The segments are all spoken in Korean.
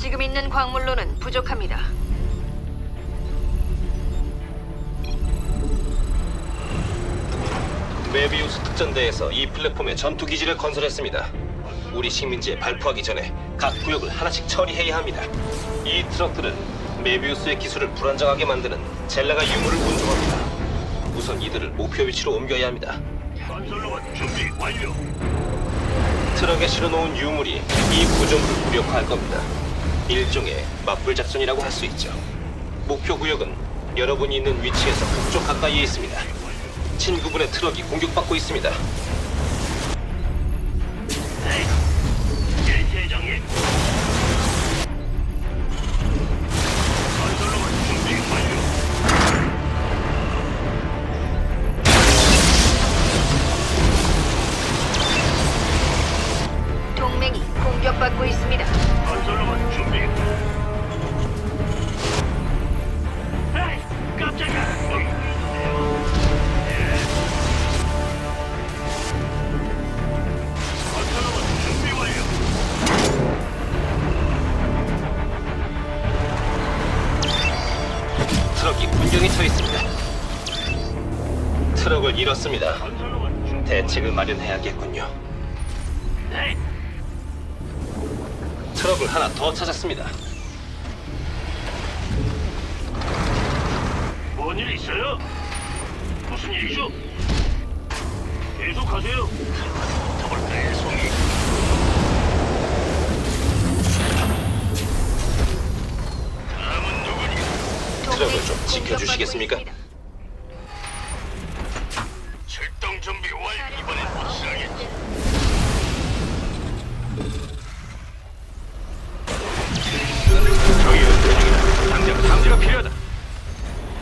지금 있는 광물로는 부족합니다. 메비우스 특전대에서 이 플랫폼에 전투 기지를 건설했습니다. 우리 식민지에 발포하기 전에 각 구역을 하나씩 처리해야 합니다. 이 트럭들은 메비우스의 기술을 불안정하게 만드는 젤라가 유물을 운송합니다. 우선 이들을 목표 위치로 옮겨야 합니다. 건설로봇 준비 완료. 트럭에 실어놓은 유물이 이 구조물을 무력화할 겁니다. 일종의 맞불 작전이라고 할 수 있죠. 목표 구역은 여러분이 있는 위치에서 북쪽 가까이에 있습니다. 친구분의 트럭이 공격받고 있습니다. 대책을 마련해야겠군요. 네. 트럭을 하나 더 찾았습니다. 뭔 일 있어요? 무슨 일이죠? 계속하세요. 더블까의 송이. 다음은 누구니? 트럭을 좀 지켜주시겠습니까?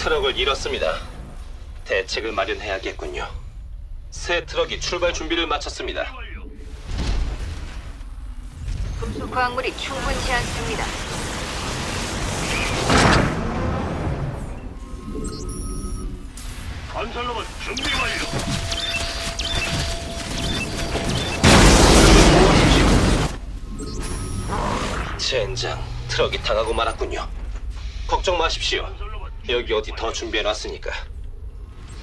트럭을 잃었습니다. 대책을 마련해야겠군요. 새 트럭이 출발 준비를 마쳤습니다. 금속 광물이 충분치 않습니다. 건설로봇 준비 완료. 젠장, 트럭이 당하고 말았군요. 걱정 마십시오. 여기 어디 더 준비해놨으니까.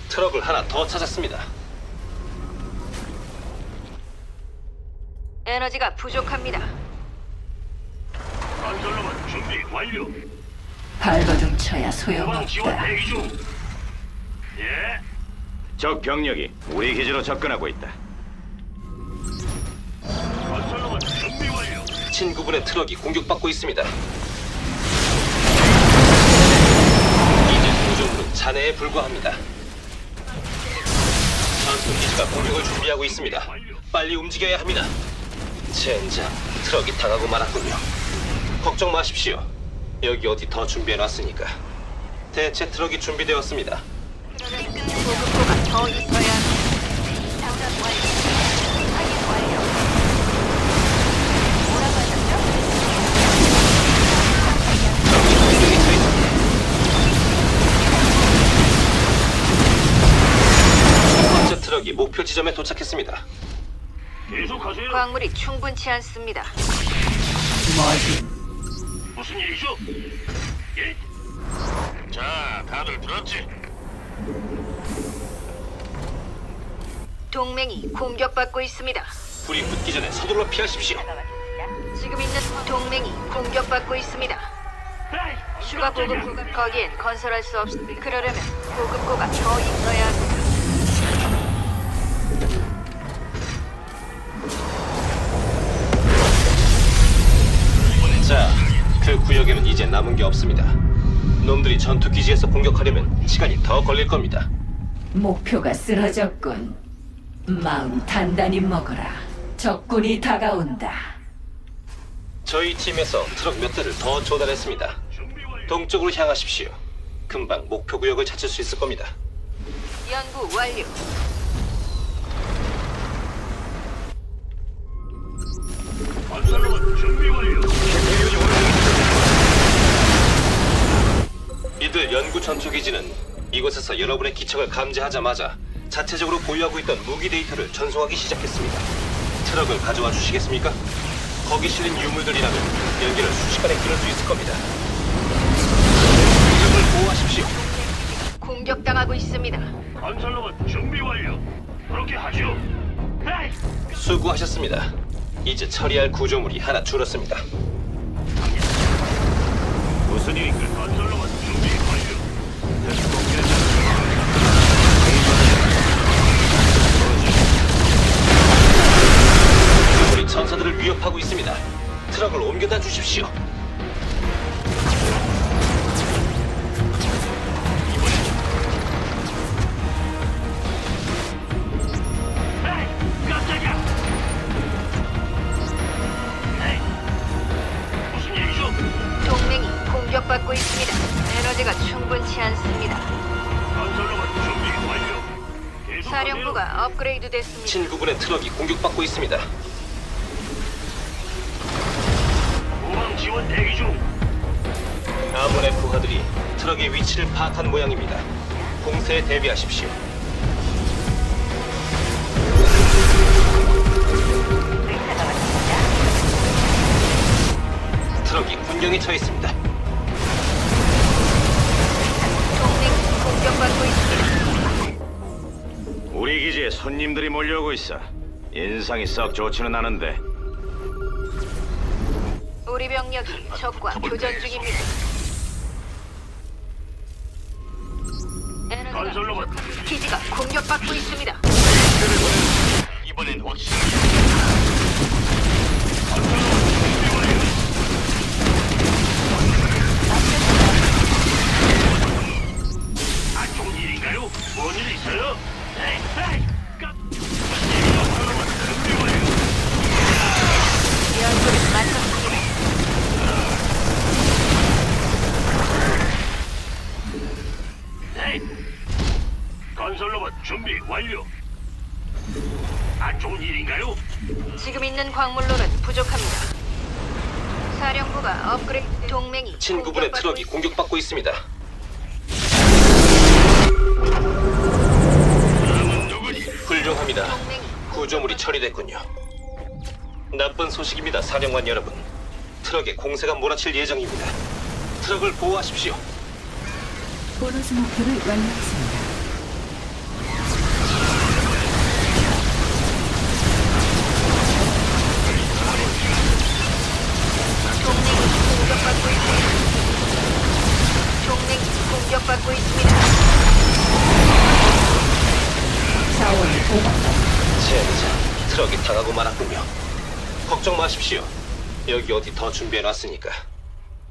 트럭을 하나 더 찾았습니다. 에너지가 부족합니다. 건설로봇 준비 완료. 발버둥 쳐야 후방 지원 소용없다. 대기 중. 예. 적 병력이 우리 기지로 접근하고 있다. 건설로봇 준비 완료. 친구분의 트럭이 공격받고 있습니다. 잔해에 불과합니다. 전투 기지가 공격을 준비하고 있습니다. 빨리 움직여야 합니다. 젠장, 트럭이 당하고 말았군요. 걱정 마십시오. 여기 어디 더 준비해놨으니까. 대체 트럭이 준비되었습니다. 보급고가 더 있어야 목표 지점에 도착했습니다. 계속하세요. 광물이 충분치 않습니다. 무슨 일이죠? 예. 자, 다들 들었지? 동맹이 공격받고 있습니다. 불이 붙기 전에 서둘러 피하십시오. 지금 있는 동맹이 공격받고 있습니다. 에이, 추가. 보급고가 거기엔 건설할 수 없. 그러려면 보급고가 더 있어야 합니다. 자, 그 구역에는 이제 남은 게 없습니다. 놈들이 전투 기지에서 공격하려면 시간이 더 걸릴 겁니다. 목표가 쓰러졌군. 마음 단단히 먹어라. 적군이 다가온다. 저희 팀에서 트럭 몇 대를 더 조달했습니다. 동쪽으로 향하십시오. 금방 목표 구역을 찾을 수 있을 겁니다. 연구 완료. 건설로봇 준비 완료. 이들 연구 전투 기지는 이곳에서 여러분의 기척을 감지하자마자 자체적으로 보유하고 있던 무기 데이터를 전송하기 시작했습니다. 트럭을 가져와 주시겠습니까? 거기 실린 유물들이라면 열기를 순식간에 끊을 수 있을 겁니다. 이름을 보호하십시오. 공격당하고 있습니다. 건설로봇 준비 완료. 그렇게 하죠. 에이, 수고하셨습니다. 이제 처리할 구조물이 하나 줄었습니다. 무슨 일인가? 건설로 트럭을 옮겨다 주십시오. 동맹이 공격받고 있습니다. 에너지가 충분치 않습니다. 사령부가 업그레이드 됐습니다. 친구분의 트럭이 공격받고 있습니다. 아몬의 부하들이 트럭의 위치를 파악한 모양입니다. 공세에 대비하십시오. 트럭이 군경에 처해 있습니다. 공격받고 있습니다. 우리 기지에 손님들이 몰려오고 있어. 인상이 썩 좋지는 않은데 우리 병력이 적과 교전 중입니다. 건설로봇 기지가 공격받고 있습니다. 이번엔 확실히. 건설로봇 준비 완료. 아, 좋은 일인가요? 뭔일 있어요? 에이, 에이, 완료. 아, 좋은 일인가요? 지금 있는 광물로는 부족합니다. 사령부가 업그레이드 동맹이 친구분의 공격받고 트럭이 공격받고 있습니다. 다음은 누구니? 훌륭합니다. 동맹이 구조물이 처리됐군요. 나쁜 소식입니다, 사령관 여러분. 트럭에 공세가 몰아칠 예정입니다. 트럭을 보호하십시오. 보너스 목표를 완료했습니다. 공격받고 있습니다. 자원을 보관다. 젠장, 트럭이 당하고 말았군요. 걱정 마십시오. 여기 어디 더 준비해놨으니까.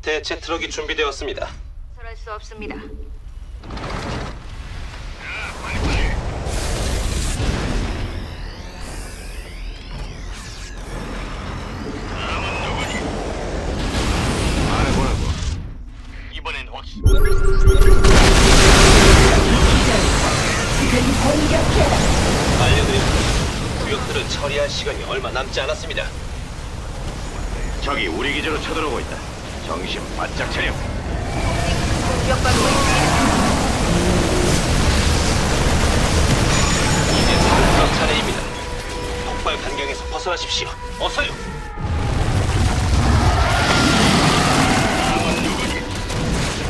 대체 트럭이 준비되었습니다. 설할 수 없습니다. 처리할 시간이 얼마 남지 않았습니다. 적이 우리 기지로 쳐들어오고 있다. 정신 바짝 차려. 공격받고 있습니다. 이제 트럭 차례입니다. 폭발 반경에서 벗어나십시오. 어서요.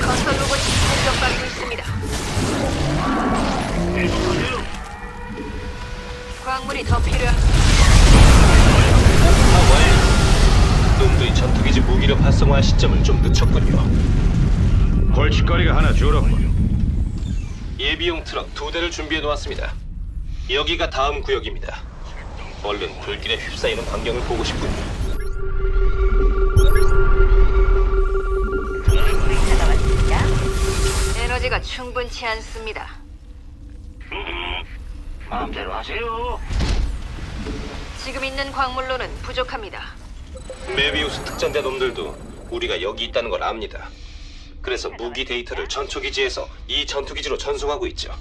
건설 로봇이 공격받고 있습니다. 계속하세요. 광물이 더 필요한 아. 놈들이 전투기지 무기를 활성화할 시점을 좀 늦췄군요. 골칫거리가 하나 줄었군. 예비용 트럭 두 대를 준비해 놓았습니다. 여기가 다음 구역입니다. 얼른 불길에 휩싸이는 광경을 보고 싶군요. 에너지가 충분치 않습니다. 마음대로 하세요. 지금 있는 광물로는 부족합니다. 메비우스 특전대 놈들도 우리가 여기 있다는 걸 압니다. 그래서 무기 데이터를 전초기지에서 이 전투기지로 전송하고 있죠.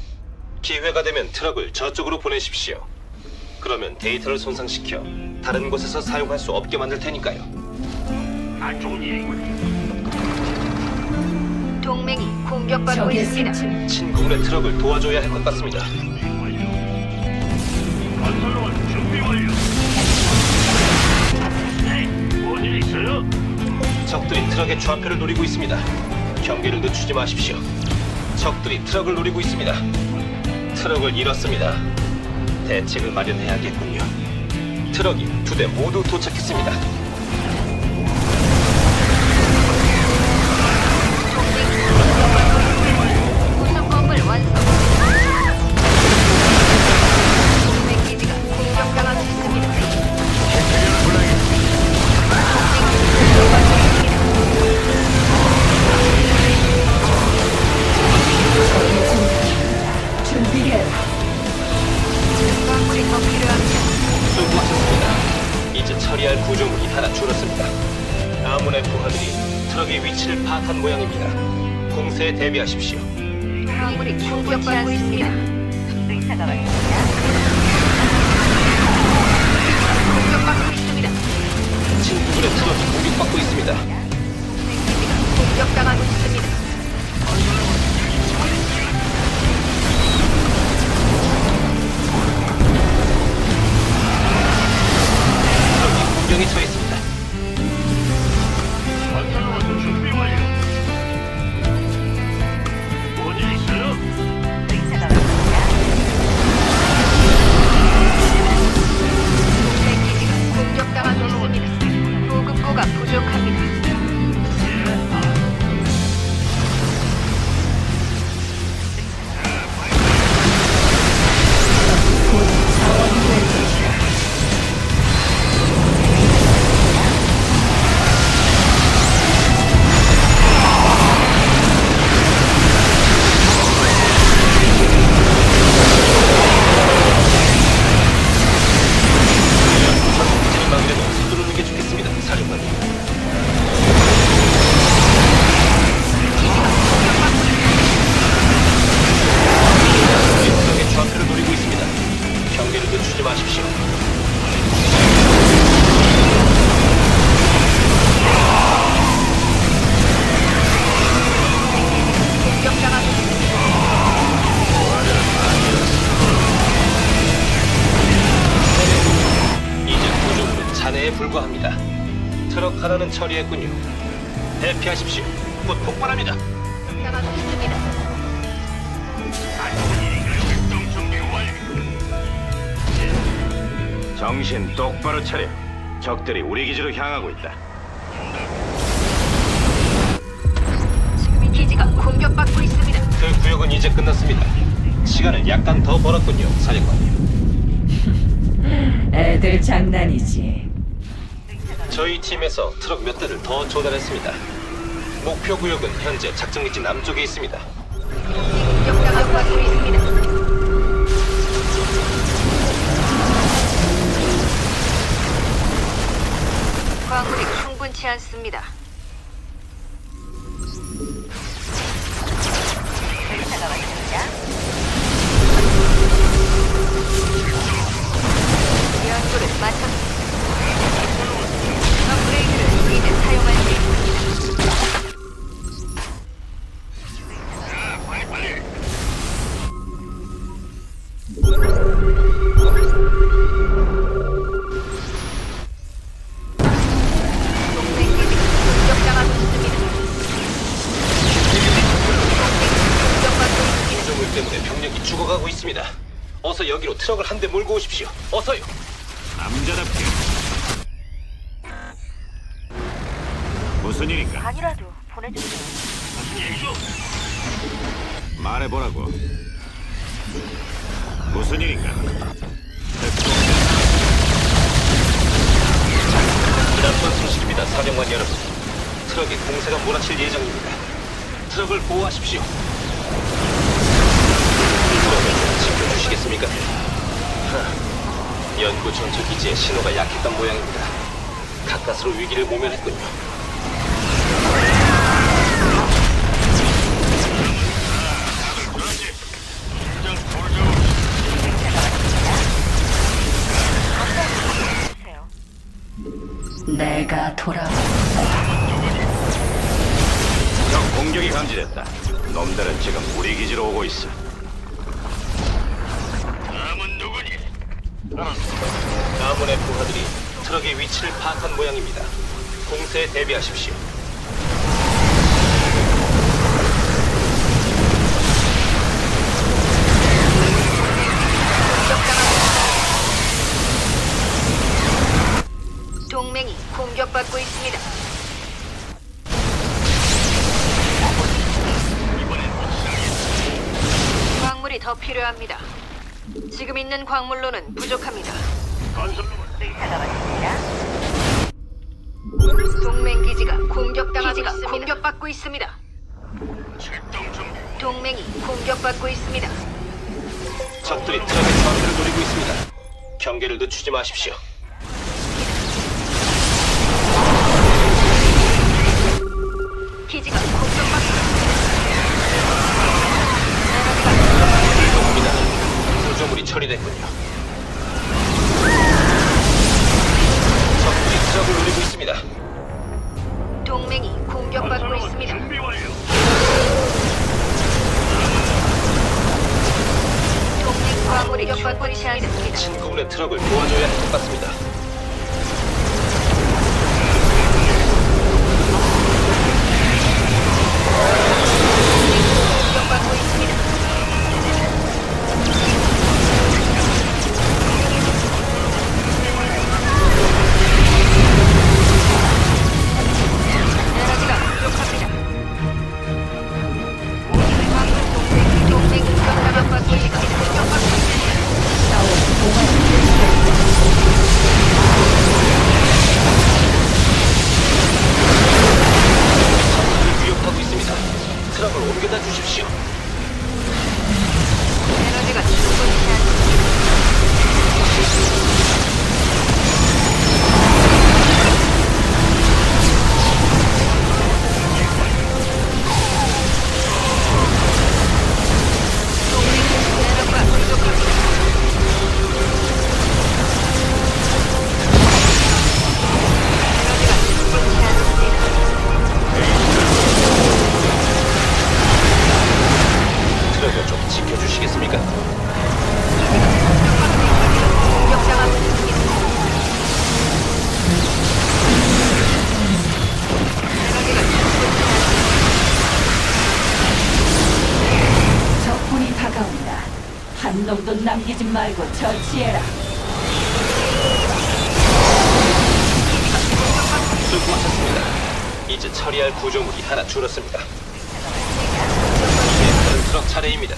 기회가 되면 트럭을 저쪽으로 보내십시오. 그러면 데이터를 손상시켜 다른 곳에서 사용할 수 없게 만들 테니까요. 아, 좋은 일이군. 동맹이 공격받고 적의 있습니다. 승진 친구분의 트럭을 도와줘야 할 것 같습니다. 트럭의 좌표를 노리고 있습니다. 경계를 늦추지 마십시오. 적들이 트럭을 노리고 있습니다. 트럭을 잃었습니다. 대책을 마련해야겠군요. 트럭이 두 대 모두 도착했습니다. 처리할 구조물이 하나 줄었습니다. 아문의 부하들이 트럭의 위치를 파악한 모양입니다. 공세에 대비하십시오. 광물이 공격받고 있습니다. 의사가 왔습니다. 공격받고 있습니다. 친구들의 트럭이 공격받고 있습니다. 공격당하고 있습니다. 잔해에 불과합니다. 트럭 하나는 처리했군요. 대피하십시오. 곧 폭발합니다. 정신 똑바로 차려. 적들이 우리 기지로 향하고 있다. 지금 기지가 공격받고 있습니다. 그 구역은 이제 끝났습니다. 시간을 약간 더 벌었군요, 사령관님. 애들 장난이지. 저희 팀에서 트럭 몇 대를 더 조달했습니다. 목표 구역은 현재 작전기지 남쪽에 있습니다. 공격당하고 있습니다. 광물이 충분치 않습니다. 여기로 트럭을 한대 몰고 오십시오. 어서요. 남자답게. 무슨 일인가? 아니라도 보내주세요. 무슨 일이죠? 말해보라고. 무슨 일인가? 지난번 소식입니다, 사령관 여러분. 트럭에 공세가 몰아칠 예정입니다. 트럭을 보호하십시오. 트럭을 지켜주시겠습니까? 하, 연구 전투 기지의 신호가 약했던 모양입니다. 가까스로 위기를 모면했군요. 내가 돌아와. 적 공격이 감지됐다. 놈들은 지금 우리 기지로 오고 있어. 가문의 부하들이 트럭의 위치를 파악한 모양입니다. 공세에 대비하십시오. 동맹이 공격받고 있습니다. 이번엔 확실히 광물이 더 필요합니다. 지금 있는 광물로는 부족합니다. 건설로봇 동맹 기지가 공격당하고 있습니다. 공격받고 있습니다. 출동 준비. 동맹이 공격받고 있습니다. 적들이 트럭의 전투를 노리고 있습니다. 경계를 늦추지 마십시오. 구조물이 처리됐군요. 한 놈도 남기지 말고 처치해라. 수고하셨습니다. 이제 처리할 구조물이 하나 줄었습니다. 이제 다른 트럭 차례입니다.